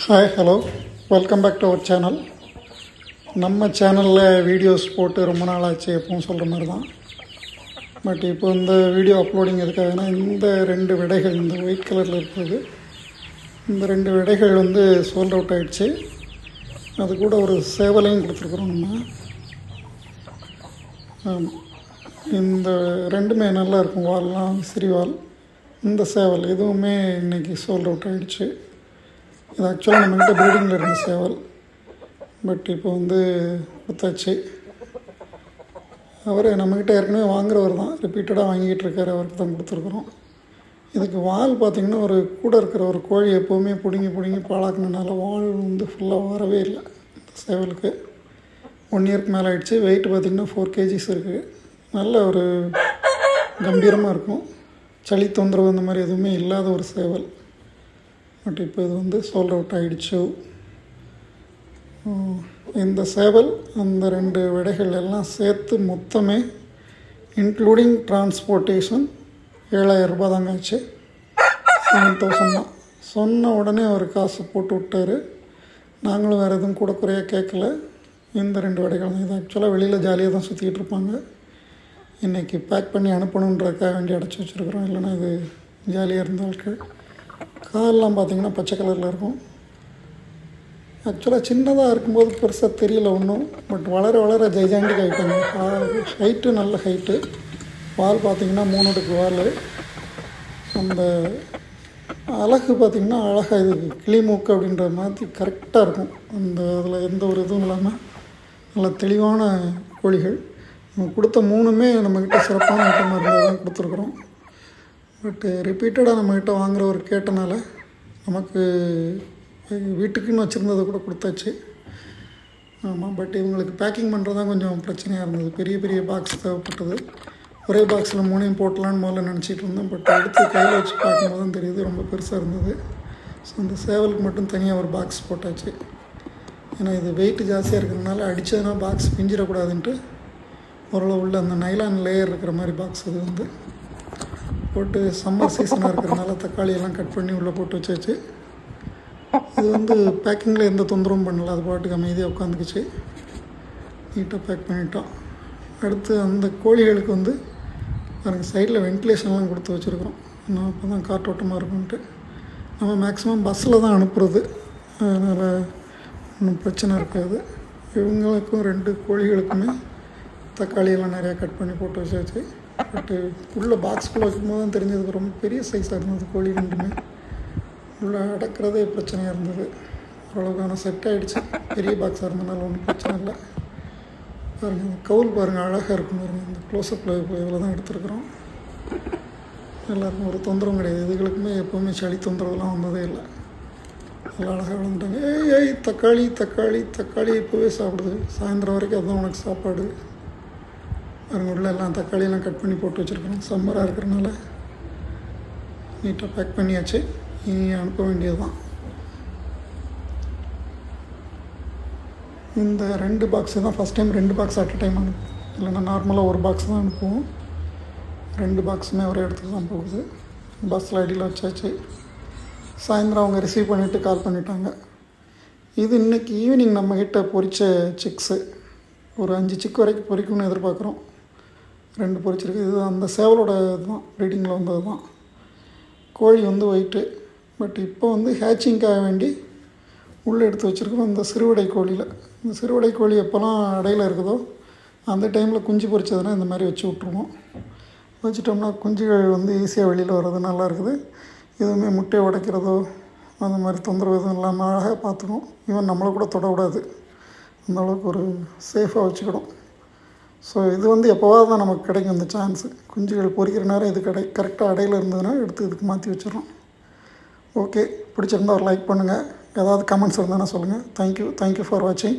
Hi hello welcome back to our channel நம்ம சேனலில் videos போட்டு ரொம்ப நாள் ஆச்சு எப்பவும் சொல்கிற மாதிரி தான் பட் இப்போ இந்த வீடியோ அப்லோடிங் எதுக்காகனா இந்த ரெண்டு விடைகள் இந்த ஒயிட் கலரில் இருக்கிறது இந்த ரெண்டு விடைகள் வந்து சோல்ட் அவுட் ஆகிடுச்சு அது கூட ஒரு சேவலையும் கொடுத்துருக்குறோம் நம்ம. ஆமாம் இந்த ரெண்டுமே நல்லா இருக்கும் வால்லாம் விசிறி வால் இந்த சேவல் எதுவுமே இன்றைக்கி சோல்ட் அவுட் ஆகிடுச்சு இது ஆக்சுவலாக நம்மக்கிட்ட ப்ரீடிங்கில் இருந்த சேவல். பட் இப்போ வந்து கொடுத்தாச்சு அவர் நம்மக்கிட்ட ஏற்கனவே வாங்குறவர் தான். ரிப்பீட்டடாக வாங்கிட்டு இருக்காரு. அவருக்கு தான் கொடுத்துருக்குறோம். இதுக்கு வால் பார்த்திங்கன்னா ஒரு கூட இருக்கிற ஒரு கோழி எப்போவுமே பிடுங்கி பிடுங்கி பாழாக்குனனால வால் வந்து ஃபுல்லாக வரவே இல்லை. இந்த சேவலுக்கு. ஒன் இயர்க்கு மேலே ஆகிடுச்சு வெயிட் பார்த்திங்கன்னா ஃபோர் கேஜிஸ் இருக்குது நல்ல ஒரு கம்பீரமாக இருக்கும். சளி தொந்தரவு அந்த மாதிரி எதுவுமே இல்லாத ஒரு சேவல். பட் இப்போ இது வந்து சோல்ட் அவுட் ஆகிடுச்சு இந்த சேவல் அந்த ரெண்டு விடைகள் எல்லாம் சேர்த்து மொத்தமே இன்க்ளூடிங் டிரான்ஸ்போர்ட்டேஷன் ஏழாயிரம் ரூபாய் தாங்க ஆச்சு. செவன் தௌசண்ட் தான். சொன்ன உடனே அவர் காசு போட்டு விட்டார். நாங்களும் வேறு எதுவும் கூட குறையாக கேட்கல. இந்த ரெண்டு வடைகள் தான். இது ஆக்சுவலாக வெளியில் ஜாலியாக தான் சுற்றிக்கிட்டு இருப்பாங்க. இன்றைக்கி பேக் பண்ணி அனுப்பணுன்றதுக்காக வேண்டி அடைச்சி வச்சுருக்குறோம். இல்லைன்னா இது ஜாலியாக இருந்த ஆட்கள் கால்லாம் பார்த்தீங்கன்னா பச்சை கலரில் இருக்கும். ஆக்சுவலாக சின்னதாக இருக்கும்போது பெருசாக தெரியல ஒன்றும் பட் வளர வளர ஜெய்ஜாண்டிக் ஆகிட்டாங்க ஹைட்டு நல்ல ஹைட்டு வால் பார்த்திங்கன்னா மூணு அடுக்கு வால். அந்த அழகு பார்த்திங்கன்னா அழகாக இது கிளிமூக்கு அப்படின்ற மாதிரி கரெக்டாக இருக்கும். அந்த அதில் எந்த ஒரு இதுவும் இல்லாமல் நல்ல தெளிவான கோழிகள். நம்ம கொடுத்த மூணுமே நம்மக்கிட்ட சிறப்பான ஐட்டமாக இருந்தால் தான் கொடுத்துருக்குறோம். பட்டு ரிப்பீட்டடாக eh, நம்மக்கிட்ட வாங்குறவர் கேட்டனால நமக்கு eh, வீட்டுக்குன்னு வச்சுருந்ததை கூட கொடுத்தாச்சு. ஆமாம் பட் இவங்களுக்கு பேக்கிங் பண்ணுறது தான் கொஞ்சம் பிரச்சனையாக இருந்தது. பெரிய பெரிய பாக்ஸ் தேவைப்பட்டது. ஒரே பாக்ஸில் மூணையும் போட்டலான்னு முதல்ல நினச்சிட்டு இருந்தோம். பட் எடுத்து கையில் வச்சு பார்க்கும்போது தான் தெரியுது ரொம்ப பெருசாக இருந்தது. ஸோ அந்த சேவலுக்கு மட்டும் தனியாக ஒரு பாக்ஸ் போட்டாச்சு. ஏன்னா இது வெயிட் ஜாஸ்தியாக இருக்கிறதுனால அடித்ததுனா பாக்ஸ் பிஞ்சிடக்கூடாதுன்ட்டு ஓரளவு உள்ள அந்த நைலான் லேயர் இருக்கிற மாதிரி பாக்ஸ் அது வந்து. போட்டு சம்மர் சீசனாக இருக்கிறதுனால தக்காளி எல்லாம் கட் பண்ணி உள்ளே போட்டு வச்சாச்சு. இது வந்து பேக்கிங்கில் எந்த தொந்தரவும் பண்ணல. அது பாட்டுக்கு அமைதியாக உட்காந்துக்குச்சு. நீட்டாக பேக் பண்ணிட்டோம். அடுத்து அந்த கோழிகளுக்கு வந்து பாருங்கள் சைடில் வென்டிலேஷன்லாம் கொடுத்து வச்சுருக்கோம் நம்ம அப்போ தான் காற்றோட்டமாக இருக்கும்ன்ட்டு. நம்ம மேக்ஸிமம் பஸ்ஸில் தான் அனுப்புறது. அதனால் ஒன்றும் பிரச்சனை இருக்காது. இவங்களுக்கும் ரெண்டு கோழிகளுக்குமே தக்காளியெல்லாம் நிறையா கட் பண்ணி போட்டு வச்சாச்சு. பட்டு உள்ளே பாக்ஸ்குள்ளே வைக்கும்போது தான் தெரிஞ்சது ரொம்ப பெரிய சைஸாக இருந்தது கோழி ரெண்டுமே. உள்ளே அடக்கிறதே பிரச்சனையாக இருந்தது. ஓரளவுக்கான செட் ஆகிடுச்சு பெரிய பாக்ஸாக இருந்ததுனால ஒன்றும் பிரச்சனை இல்லை. பாருங்கள் இந்த கவுல் பாருங்கள் அழகாக இருக்கும் பாருங்கள் இந்த க்ளோஸ்அப்பில் இப்போ இவ்வளோ தான் எடுத்துருக்குறோம். எல்லாருக்கும் ஒரு தொந்தரவும் கிடையாது. இதுகளுக்குமே எப்போவுமே சளி தொந்தரவுலாம் வந்ததே இல்லை. நல்லா அழகாக வளர்ந்துட்டாங்க. ஏய் ஏய் தக்காளி தக்காளி தக்காளி இப்போவே சாப்பிடுது. சாயந்தரம் வரைக்கும் அதுதான் உனக்கு சாப்பாடு. பாருங்கள் உள்ள எல்லாம் தக்காளியெல்லாம் கட் பண்ணி போட்டு வச்சுருக்கோம் சம்மராக இருக்கிறனால நீட்டாக பேக் பண்ணியாச்சு. இனி அனுப்ப வேண்டியது தான் இந்த ரெண்டு பாக்ஸு தான் ஃபஸ்ட் டைம் ரெண்டு பாக்ஸ் அட் டைம் அனுப்பும். இல்லைன்னா நார்மலாக ஒரு பாக்ஸ் தான் அனுப்புவோம். ரெண்டு பாக்ஸுமே ஒரே இடத்துக்கு தான் போகுது. பஸ்ஸில் அடியில் வச்சாச்சு. சாயந்தரம் அவங்க ரிசீவ் பண்ணிவிட்டு கால் பண்ணிட்டாங்க. இது இன்றைக்கி ஈவினிங் நம்மக்கிட்ட பொரித்த சிக்ஸு ஒரு அஞ்சு சிக் வரைக்கும் பொரிக்கும்னு எதிர்பார்க்குறோம். ரெண்டு பொரிச்சிருக்கு இது அந்த சேவலோட இதுதான் ப்ரீடிங்கில் வந்தது தான் கோழி வந்து ஒயிட்டு பட் இப்போ வந்து ஹேச்சிங்காக வேண்டி உள்ளே எடுத்து வச்சுருக்கோம் இந்த சிறுவடை கோழியில். இந்த சிறுவடை கோழி எப்போல்லாம் அடையில் இருக்குதோ அந்த டைமில் குஞ்சு பொரிச்சதுன்னா இந்த மாதிரி வச்சு விட்ருவோம் வச்சுட்டோம்னா குஞ்சுகள் வந்து ஈஸியாக வெளியில் வர்றது நல்லா இருக்குது. எதுவுமே முட்டையை உடைக்கிறதோ அந்த மாதிரி தொந்தரவு எதுவும் இல்லாமல் அழகாக பார்த்துக்கணும் ஈவன் நம்மளை கூட தொடக்கூடாது அந்தளவுக்கு ஒரு சேஃபாக வச்சுக்கிடும். ஸோ இது வந்து எப்போவாவது தான் நமக்கு கிடைக்கும் இந்த சான்ஸு குஞ்சுகள் பொறிக்கிற நேரம் இது கிடை கரெக்டாக அடையில் இருந்ததுன்னா எடுத்து இதுக்கு மாற்றி வச்சிடறோம். ஓகே பிடிச்சிருந்தா ஒரு லைக் பண்ணுங்கள் ஏதாவது கமெண்ட்ஸ் இருந்தால் சொல்லுங்கள் தேங்க்யூ தேங்க்யூ ஃபார் வாட்சிங்